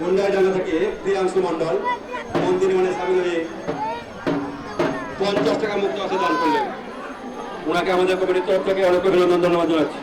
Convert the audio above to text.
ডাঙ্গা থেকে প্রিয়াংশু মন্ডল মন্দির নির্মাণে সামিল হয়ে পঞ্চাশ টাকা মুক্ত আসে দান করলেন। ওনাকে আমাদের কমিটির তরফ থেকে অনেক অভিনন্দন, ধন্যবাদ জানাচ্ছি।